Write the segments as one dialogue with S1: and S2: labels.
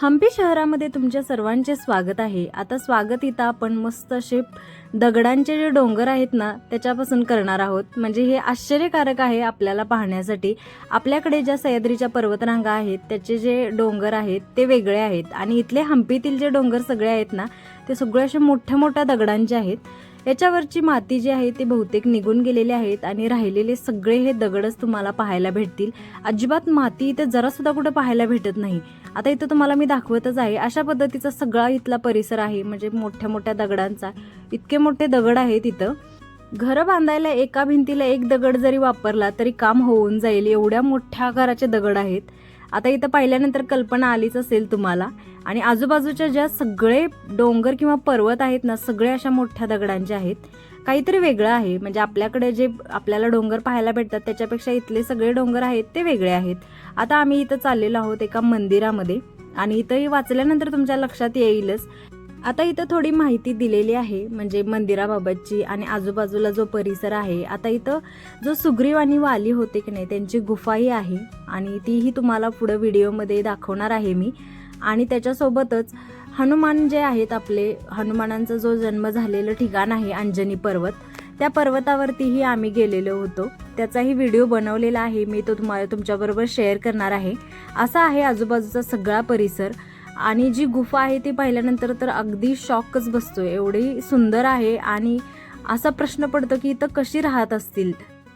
S1: हम्पी शहरामध्ये तुमच्या सर्वांचे स्वागत आहे. आता स्वागत इथं आपण मस्त असे दगडांचे जे डोंगर आहेत ना त्याच्यापासून करणार आहोत. म्हणजे हे आश्चर्यकारक आहे आपल्याला पाहण्यासाठी. आपल्याकडे ज्या सह्याद्रीच्या पर्वतरांगा आहेत त्याचे जे डोंगर आहेत ते वेगळे आहेत. आणि इथले हम्पीतील जे डोंगर सगळे आहेत ना ते सगळे असे मोठ्या मोठ्या दगडांचे आहेत. याच्यावरची माती जी आहे ती बहुतेक निघून गेलेली आहेत आणि राहिलेले सगळे हे दगडच तुम्हाला पाहायला भेटतील. अजिबात माती इथे जरासुद्धा कुठं पाहायला भेटत नाही. आता इथं तुम्हाला मी दाखवतच आहे अशा पद्धतीचा सगळा इथला परिसर आहे म्हणजे मोठ्या मोठ्या दगडांचा. इतके मोठे दगड आहेत इथं. घरं बांधायला एका भिंतीला एक दगड जरी वापरला तरी काम होऊन जाईल एवढ्या मोठ्या आकाराचे दगड आहेत. आता इथं पाहिल्यानंतर कल्पना आलीच असेल तुम्हाला. आणि आजूबाजूच्या ज्या सगळे डोंगर किंवा पर्वत आहेत ना सगळे अशा मोठ्या दगडांचे आहेत. काहीतरी वेगळं आहे. म्हणजे आपल्याकडे जे आपल्याला डोंगर पाहायला भेटतात त्याच्यापेक्षा इथले सगळे डोंगर आहेत ते वेगळे आहेत. आता आम्ही इथं चाललेलो आहोत एका मंदिरामध्ये. आणि इथंही वाचल्यानंतर तुमच्या लक्षात येईलच आता इथं थोडी माहिती दिलेली आहे म्हणजे मंदिराबाबतची आणि आजूबाजूला जो परिसर आहे आता इथं जो सुग्रीव आणि वाली होते की नाही त्यांची गुफाही आहे आणि तीही तुम्हाला पुढं व्हिडिओमध्ये दाखवणार आहे मी. आणि त्याच्यासोबतच हनुमान जे आहेत आपले हनुमानांचा जो जन्म झालेलं ठिकाण आहे अंजनी पर्वत त्या पर्वतावरतीही आम्ही गेलेलो होतो. त्याचाही व्हिडिओ बनवलेला आहे मी तो तुम्हाला तुमच्याबरोबर शेअर करणार आहे. असा आहे आजूबाजूचा सगळा परिसर. आणि जी गुफा आहे ती पाहिल्यानंतर तर अगदी शॉकच बसतो एवढी सुंदर आहे आणि असा प्रश्न पडतो की इथं कशी राहत असतील?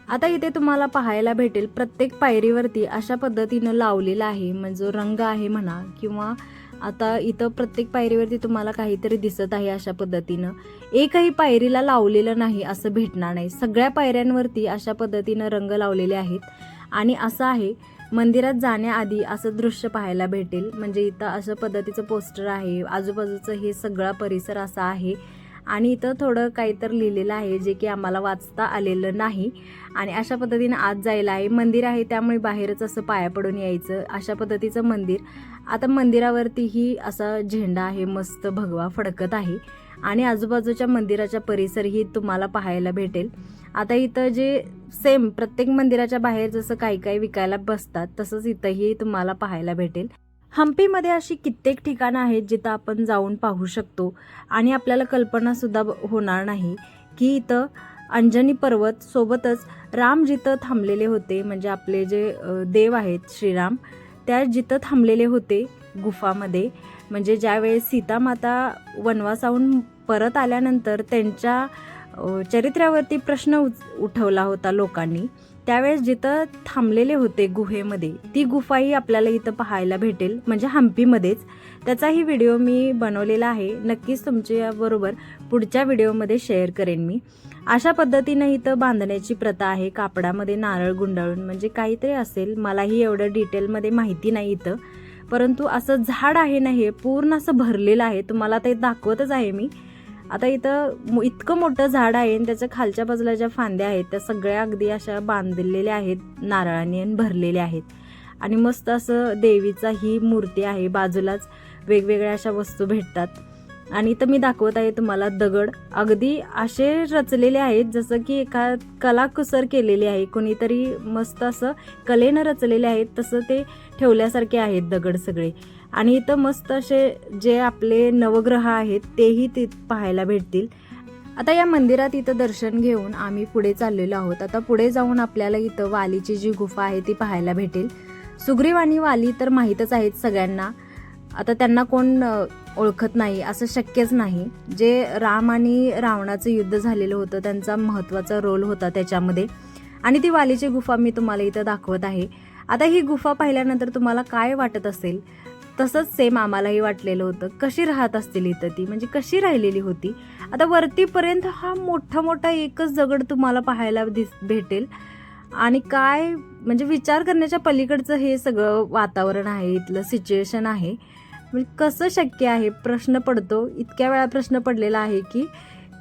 S1: आता इथे तुम्हाला पाहायला भेटेल प्रत्येक पायरीवरती अशा पद्धतीनं लावलेला आहे. म्हणजे जो रंग आहे म्हणा किंवा आता इथं प्रत्येक पायरीवरती तुम्हाला काहीतरी दिसत आहे अशा पद्धतीनं. एकही पायरीला लावलेलं नाही असं भेटणार नाही. सगळ्या पायऱ्यांवरती अशा पद्धतीनं रंग लावलेले आहेत. आणि असं आहे मंदिरात जाण्याआधी असं दृश्य पाहायला भेटेल. म्हणजे इथं अशा पद्धतीचं पोस्टर आहे. आजूबाजूचं हे सगळा परिसर असा आहे. आणि इथं थोडं काहीतरी लिहिलेलं आहे जे की आम्हाला वाचता आलेलं नाही. आणि अशा पद्धतीनं आत जायला आहे. मंदिर आहे त्यामुळे बाहेरच असं पाया पडून यायचं. अशा पद्धतीचं मंदिर. आता मंदिरावरतीही असा झेंडा आहे मस्त भगवा फडकत आहे. आणि आजूबाजूच्या मंदिराच्या परिसरही तुम्हाला पाहायला भेटेल. आता इथं जे सेम प्रत्येक मंदिराच्या बाहेर जसं काही काही विकायला बसतात तसंच इथंही तुम्हाला पाहायला भेटेल. हम्पीमध्ये अशी कित्येक ठिकाणं आहेत जिथं आपण जाऊन पाहू शकतो. आणि आपल्याला कल्पनासुद्धा होणार नाही की इथं अंजनी पर्वत सोबतच राम जिथं थांबलेले होते म्हणजे आपले जे देव आहेत श्रीराम त्या जिथं थांबलेले होते गुफामध्ये. म्हणजे ज्यावेळेस सीतामाता वनवासाहून परत आल्यानंतर त्यांच्या चरित्र्यावरती प्रश्न उठवला होता लोकांनी. त्यावेळेस जिथं थांबलेले होते गुहेमध्ये ती गुफाही आपल्याला इथं पाहायला भेटेल म्हणजे हम्पीमध्येच. त्याचाही व्हिडिओ मी बनवलेला आहे. नक्कीच तुमच्याबरोबर पुढच्या व्हिडिओमध्ये शेअर करेन मी. अशा पद्धतीनं इथं बांधण्याची प्रथा आहे. कापडामध्ये नारळ गुंडाळून म्हणजे काहीतरी असेल. मलाही एवढं डिटेलमध्ये माहिती नाही इथं. परंतु असं झाड आहे ना हे पूर्ण असं भरलेलं आहे. तुम्हाला ते दाखवतच आहे मी. आता इथं इतकं मोठं झाड आहे आणि त्याच्या खालच्या बाजूला ज्या फांद्या आहेत त्या सगळ्या अगदी अशा बांधलेल्या आहेत नारळाने आणि भरलेल्या आहेत. आणि मस्त असं देवीचा ही मूर्ती आहे बाजूलाच वेगवेगळ्या अशा वस्तू भेटतात. आणि इथं मी दाखवत आहे तुम्हाला दगड. अगदी असे रचलेले आहेत जसं की एका कलाकुसर केलेली आहे. कोणीतरी मस्त असं कलेनं रचलेले आहेत तसं ते ठेवल्यासारखे आहेत दगड सगळे. आणि इथं मस्त असे जे आपले नवग्रह आहेत तेही ते पाहायला भेटतील. आता या मंदिरात इथं दर्शन घेऊन आम्ही पुढे चाललेलो आहोत. आता पुढे जाऊन आपल्याला इथं वालीची जी गुफा आहे ती पाहायला भेटेल. सुग्रीव आणि वाली तर माहीतच आहेत सगळ्यांना. आता त्यांना कोण ओळखत नाही असं शक्यच नाही. जे राम आणि रावणाचं युद्ध झालेलं होतं त्यांचा महत्त्वाचा रोल होता त्याच्यामध्ये. आणि ती वालीची गुफा मी तुम्हाला इथं दाखवत आहे. आता ही गुफा पाहिल्यानंतर तुम्हाला काय वाटत असेल? तसंच सेम आम्हालाही वाटलेलं होतं. कशी राहत असतील इथं ती? म्हणजे कशी राहिलेली होती? आता वरतीपर्यंत हा मोठा मोठा एकच दगड तुम्हाला पाहायला दिस भेटेल. आणि काय म्हणजे विचार करण्याच्या पलीकडचं हे सगळं वातावरण आहे इथलं सिच्युएशन आहे. म्हणजे कसं शक्य आहे? प्रश्न पडतो. इतक्या वेळा प्रश्न पडलेला आहे की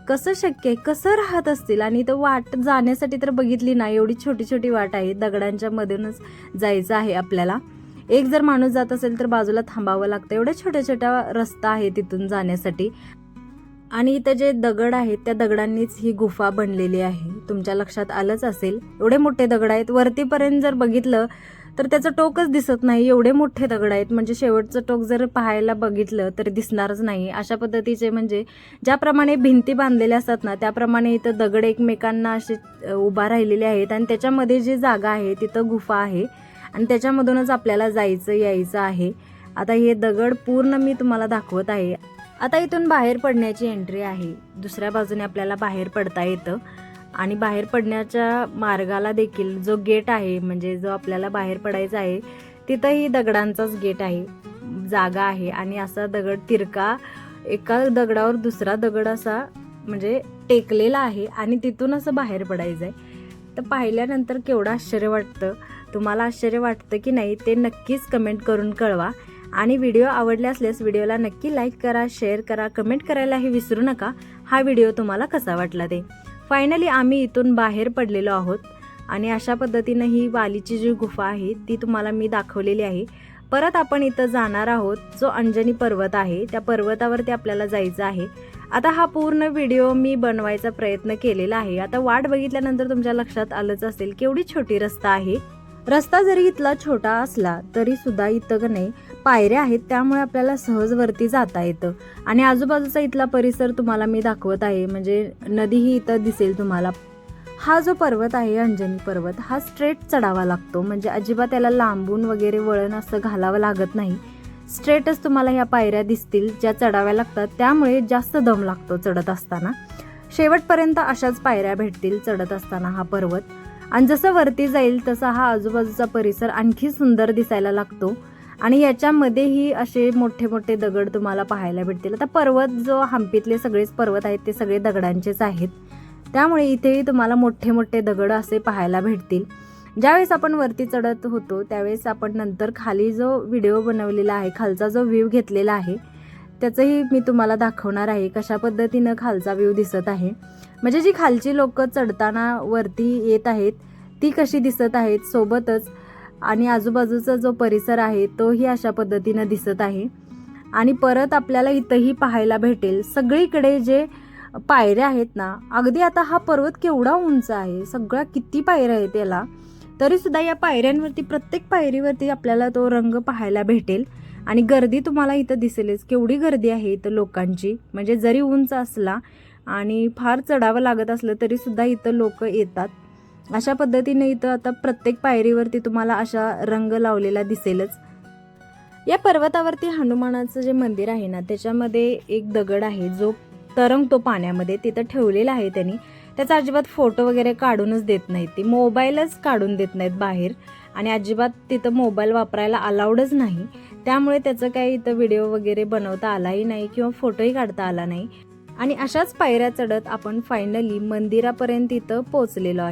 S1: कसं शक्य आहे? कसं राहत असतील? आणि इथं वाट जाण्यासाठी तर बघितली ना एवढी छोटी छोटी वाट आहे दगडांच्या मधूनच जायचं आहे आपल्याला. एक जर माणूस जात असेल तर बाजूला थांबावं लागतं. एवढ्या छोट्या छोट्या रस्ता आहे तिथून जाण्यासाठी. आणि इथं जे दगड आहेत त्या दगडांनीच ही गुफा बनलेली आहे. तुमच्या लक्षात आलंच असेल. एवढे मोठे दगड आहेत. वरतीपर्यंत जर बघितलं तर त्याचं टोकच दिसत नाही. एवढे मोठे दगड आहेत. म्हणजे शेवटचं टोक जर पाहायला बघितलं तर दिसणारच नाही. अशा पद्धतीचे म्हणजे ज्याप्रमाणे भिंती बांधलेल्या असतात ना त्याप्रमाणे इथं दगड एकमेकांना असे उभा राहिलेले आहेत. आणि त्याच्यामध्ये जी जागा आहे तिथं गुफा आहे. आणि त्याच्यामधूनच आपल्याला जायचं यायचं आहे. आता हे दगड पूर्ण मी तुम्हाला दाखवत आहे. आता इथून बाहेर पडण्याची एंट्री आहे. दुसऱ्या बाजूने आपल्याला बाहेर पडता येतं. आणि बाहेर पडण्याच्या मार्गाला देखील जो गेट आहे म्हणजे जो आपल्याला बाहेर पडायचा आहे तिथंही दगडांचाच गेट आहे जागा आहे. आणि असा दगड तिरका एका दगडावर दुसरा दगड असा म्हणजे टेकलेला आहे. आणि तिथून असं बाहेर पडायचं आहे तर पाहिल्यानंतर केवढं आश्चर्य वाटतं. तुम्हाला आश्चर्य वाटतं की नाही ते नक्कीच कमेंट करून कळवा. आणि व्हिडिओ आवडले असल्यास व्हिडिओला नक्की लाईक करा शेअर करा कमेंट करायलाही विसरू नका. हा व्हिडिओ तुम्हाला कसा वाटला ते. फायनली आम्ही इथून बाहेर पडलेलो आहोत आणि अशा पद्धतीनं ही वालीची जी गुफा आहे ती तुम्हाला मी दाखवलेली आहे. परत आपण इथं जाणार आहोत जो अंजनी पर्वत आहे त्या पर्वतावरती आपल्याला जायचं आहे. आता हा पूर्ण व्हिडिओ मी बनवायचा प्रयत्न केलेला आहे. आता वाट बघितल्यानंतर तुमच्या लक्षात आलंच असेल केवढी छोटी रस्ता आहे. रस्ता जरी इथला छोटा असला तरी सुद्धा इथं नाही पायऱ्या आहेत त्यामुळे आपल्याला सहज वरती जाता येतं. आणि आजूबाजूचा इथला परिसर तुम्हाला मी दाखवत आहे म्हणजे नदीही इथं दिसेल तुम्हाला. हा जो पर्वत आहे अंजनी पर्वत हा स्ट्रेट चढावा लागतो. म्हणजे अजिबात त्याला लांबून वगैरे वळण असं घालावं लागत नाही. स्ट्रेटच तुम्हाला ह्या पायऱ्या दिसतील ज्या चढाव्या लागतात. त्यामुळे जास्त दम लागतो चढत असताना. शेवटपर्यंत अशाच पायऱ्या भेटतील चढत असताना हा पर्वत. आणि जसं वरती जाईल तसा हा आजूबाजूचा परिसर आणखी सुंदर दिसायला लागतो. आणि याच्यामध्येही असे मोठे मोठे दगड तुम्हाला पाहायला भेटतील. आता पर्वत जो हम्पीतले सगळेच पर्वत आहेत ते सगळे दगडांचेच आहेत. त्यामुळे इथेही तुम्हाला मोठे मोठे दगड असे पाहायला भेटतील. ज्यावेळेस आपण वरती चढत होतो त्यावेळेस आपण नंतर खाली जो व्हिडिओ बनवलेला आहे खालचा जो व्ह्यू घेतलेला आहे त्याचंही मी तुम्हाला दाखवणार आहे कशा पद्धतीनं खालचा व्ह्यू दिसत आहे. म्हणजे जी खालची लोक चढताना वरती येत आहेत ती कशी दिसत आहेत सोबतच आणि आजूबाजूचा जो परिसर आहे तोही अशा पद्धतीनं दिसत आहे. आणि परत आपल्याला इथंही पाहायला भेटेल सगळीकडे जे पायऱ्या आहेत ना अगदी आता हा पर्वत केवढा उंच आहे सगळ्या किती पायऱ्या आहेत याला तरीसुद्धा या पायऱ्यांवरती प्रत्येक पायरीवरती आपल्याला तो रंग पाहायला भेटेल. आणि गर्दी तुम्हाला इथं दिसेलच. केवढी गर्दी आहे इथं लोकांची. म्हणजे जरी उंच असला आणि फार चढावं लागत असलं तरीसुद्धा इथं लोक येतात. अशा पद्धतीने इथं आता प्रत्येक पायरीवरती तुम्हाला अशा रंग लावलेला दिसेलच. या पर्वतावरती हनुमानाचं जे मंदिर आहे ना त्याच्यामध्ये एक दगड आहे जो तरंगतो पाण्यामध्ये तिथं ठेवलेला आहे त्यांनी. त्याचा अजिबात फोटो वगैरे काढूनच देत नाहीत ती. मोबाईलच काढून देत नाहीत बाहेर. आणि अजिबात तिथं मोबाईल वापरायला अलाउडच नाही. त्यामुळे त्याचं काही इथं व्हिडिओ वगैरे बनवता आलाही नाही किंवा फोटोही काढता आला नाही. आणि अशाच पायऱ्या चढत आपण फायनली मंदिरापर्यंत इथं पोचलेलो आहे.